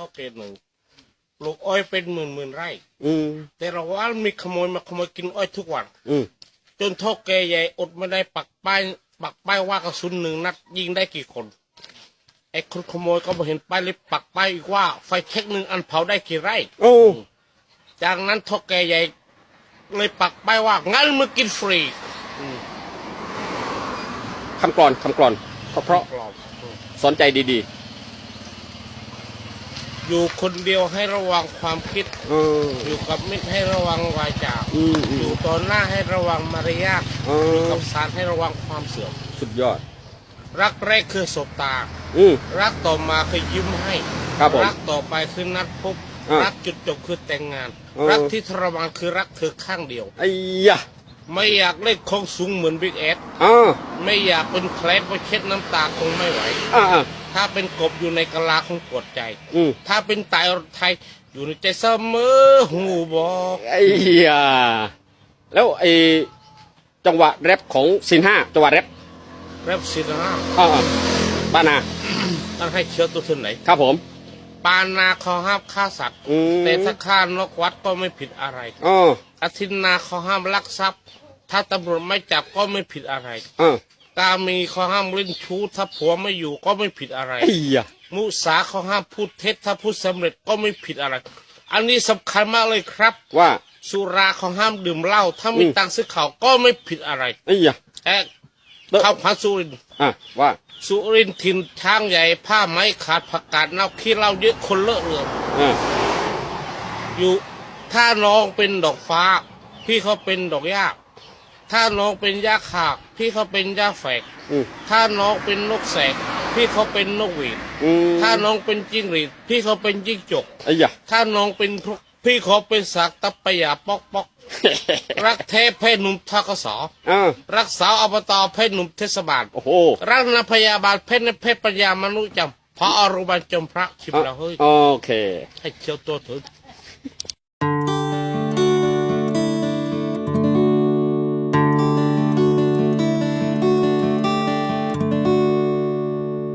ท่อเกหนึ่งปลูกอ้อยเป็นหมื่นหมื่นไร่ อืมแต่เราว่ามีขโมยมาขโมยกินอ้อยทุกวัน อืมจนท่อแกใหญ่อดไม่ได้ปักป้ายปักป้ายว่ากระสุนหนึ่งนัดยิงได้กี่คนไอ้คนขโมยก็มาเห็นป้ายเลยปักป้ายอีกว่าไฟเช็คหนึ่งอันเผาได้กี่ไร่ โอ้จากนั้นท่อแกใหญ่ เลยปักป้ายว่างั้นมึงกินฟรีคำกรอนคำกรอนเพราะเพราะปลอมสนใจดี อยู่คนเดียวให้ระวังความคิดๆเออ อยู่กับมิตรให้ระวังวาจาอืมอือมยู่ต่อหน้าให้ระวังมารยาทเออยู่อกับสารให้ระวังความเสื่อม สุดยอด รักแรกคือสบตา อืม รักต่อมาคือยิ้มให้ครับผมรักต่อไปคือนัดพบ อะรักจุดจบคือแต่งงาน เออ รักที่ทรมานคือรักเธอข้างเดียว ไอ้ยะไม่อยากเล่นของสูงเหมือนบิ๊กเอส อ่าไม่อยากเป็นแคลสเพราะเช็ดน้ำตาคงไม่ไหว อ่าอ่า ถ้าเป็นกบอยู่ในกะลาคงปวดใจ อืมถ้าเป็นไตรไทยอยู่ในใจเสมอหูบอกไอ้ยะแล้วไอ้จังหวะแรปของซินห้าจังหวะแรปเรบสินะอ่าอ่าป้านาต้องให้เชื้อตัวทุนไหน ครับผม ปานาเขาห้ามฆ่าสัตว์อืมแต่ถ้าฆ่านกวัดก็ไม่ผิดอะไร อ๋ออาทินนาเขาห้ามลักทรัพย์ ถ้าตำรวจไม่จับก็ไม่ผิดอะไรอ่า ตามีเขาห้ามเล่นชู้ถ้าผัวไม่อยู่ก็ไม่ผิดอะไร ไอ้ยะมุสาเขาห้ามพูดเท็จถ้าพูดสำเร็จก็ไม่ผิดอะไร อันนี้สำคัญมากเลยครับ ว่า สุราเขาห้ามดื่มเหล้าถ้ามีอืม ตังค์ซื้อเขาวก็ไม่ผิดอะไรไอ้ยะ แอะเด้อ ข้าวพันสุรินทร์อะว่า สุรินทร์ถิ่นช้างใหญ่ผ้าไหมขาดผักกาดเน่าขี้เหล้าเยอะคนเลอะเรือนอ่าอยู่ถ้าน้องเป็นดอกฟ้า พี่เขาเป็นดอกหญ้า ถ้าน้องเป็นหญ้าขาก พี่เขาเป็นหญ้าแฝก อืมถ้าน้องเป็นนกแสก พี่เขาเป็นนกหวีด อืมถ้าน้องเป็นจิ้งหรีด พี่เขาเป็นจิ้งจก ไอ้ยะ ถ้าน้องเป็นพลุพี่เขาเป็นสักตะปะยาปอกปอก รักเทพเพศหนุ่มทกศอ่ารักสาวอบตเพศหนุ่มเทศบาล โอ้โหรักนพยาบาลเพศในเพศปัญญามนุษย์จำพระอรุบันจมพระชิบเราเฮ้ยโอเค ให้เชียวตัวเถอะ